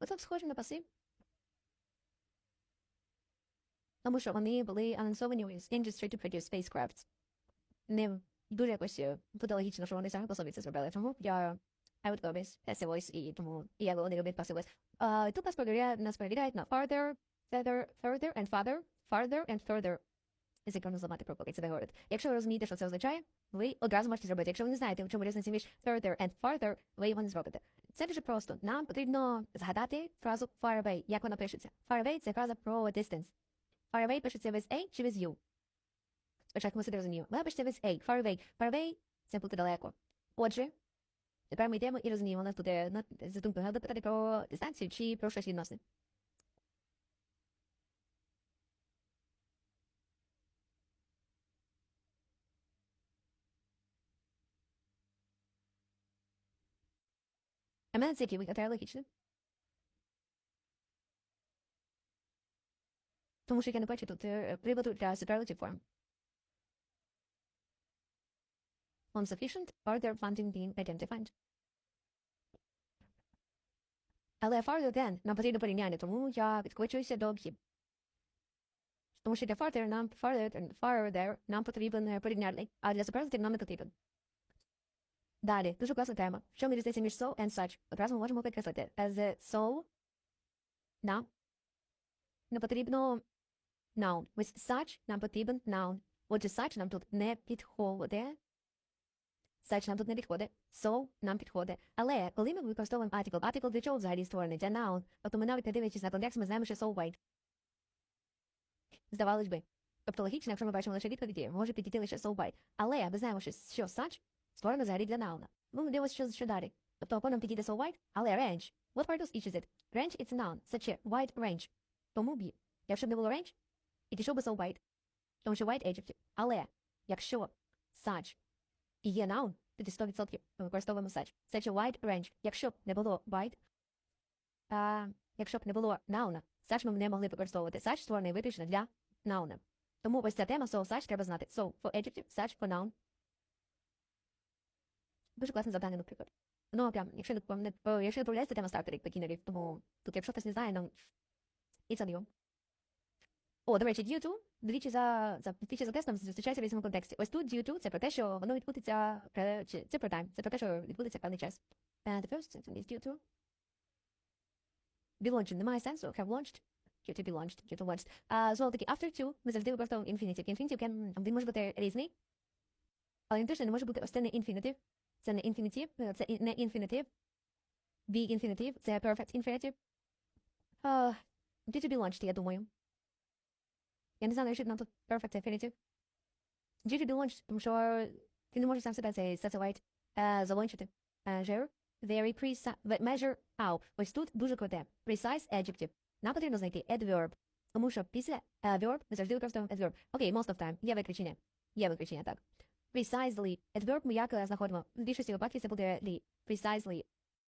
Оце б схоже на паси. Тому що вони були анонсовані з Industry to Produce Spacecrafts. Не дуже якось е, буде логічно, що вони самі по собі це зробили. Тому я I would go with passive voice, і тому і я вони люблять passive voice. Uh, тут нас перевіряє, нас перевіряють на farther, further, further and farther, farther and further. Язиком зламати про поки це не говорить. Якщо ви розумієте, що це означає, ви одразу можете зробити. Якщо ви не знаєте, в чому різниця між further and farther, ви його не зробите. Це дуже просто. Нам потрібно згадати фразу far away, як вона пишеться. Far away – це фраза про distance. Far away пишеться with A чи with U. Спочатку ми собі розуміємо. Ви пишете with A. Far away. Far away – це бути далеко. Отже, тепер ми йдемо і розуміємо, у нас буде треба питати про дистанцію чи про щось відносне. А мене це який виглядає логічно. Тому що я не бачу тут е, приводу для superlative form. Insufficient or their funding being identified. Але farther than нам потрібно порівняння, тому я підключуюся до б'їб. Тому що для farther нам farther and farther нам потрібен е, порівняльний, а для superlative нам не потрібен. Далі, дуже класна тема. Що ми різниця між so and such? Одразу ми можемо підкреслити. As a so, нам не потрібно noun. With such нам потрібен noun. Отже, such нам тут не підходить. Such нам тут не підходить. So нам підходить. Але коли ми використовуємо article, article для чого взагалі створений? Для noun. Тобто ми навіть не дивлячись на контекст, ми знаємо, що so white. Здавалось би. Тобто логічно, якщо ми бачимо лише відповіді, може підійти лише so white. Але ми знаємо, що, що such створено взагалі для науна. Ми дивимося, що, що далі. Тобто, нам підійде so white, але range. What part of each is it? Range – it's a noun, such a wide range. Тому б, якщо б не було range, і пішов би so white, тому що white adjective. Але, якщо such і є noun, тоді 100% ми використовуємо such. Such a wide range. Якщо б не було white, а, якщо б не було noun, such ми б не могли використовувати. Such створений виключно для noun. Тому ось ця тема so such треба знати. So for adjective, such for noun, Дуже класне завдання, наприклад. Ну, прям, якщо не, не, якщо не помиляюся, тема стартерів бекінерів, тому тут, якщо хтось не знає, ну, it's on you. О, до речі, due to, двічі за, за, двічі за тестом зустрічається в різному контексті. Ось тут due to – це про те, що воно відбудеться, це про time, це про те, що відбудеться певний час. And the first sentence is due to. Be launched немає сенсу, have launched, due to be launched, due to launched. А, знову таки, after to, ми завжди використовуємо infinitive. Infinitive, can, він може бути різний, але він точно не може бути це не infinitive. Це не інфінітив, це і- не інфінітив. Be інфінітив, це perfect infinitive. Uh, due to be launched, я думаю. Я не знаю, що нам тут perfect infinitive. Due to be launched, тому що ти не можеш сам себе цей satellite uh, залончити. Measure, very precise, measure out. Ось тут дуже круте. Precise adjective. Нам потрібно знайти adverb. Тому що після uh, verb ми завжди використовуємо adverb. Окей, most of time. Є виключення. Є виключення, так. Precisely. Adverb ми як е, знаходимо? В більшості випадків це буде the. Precisely.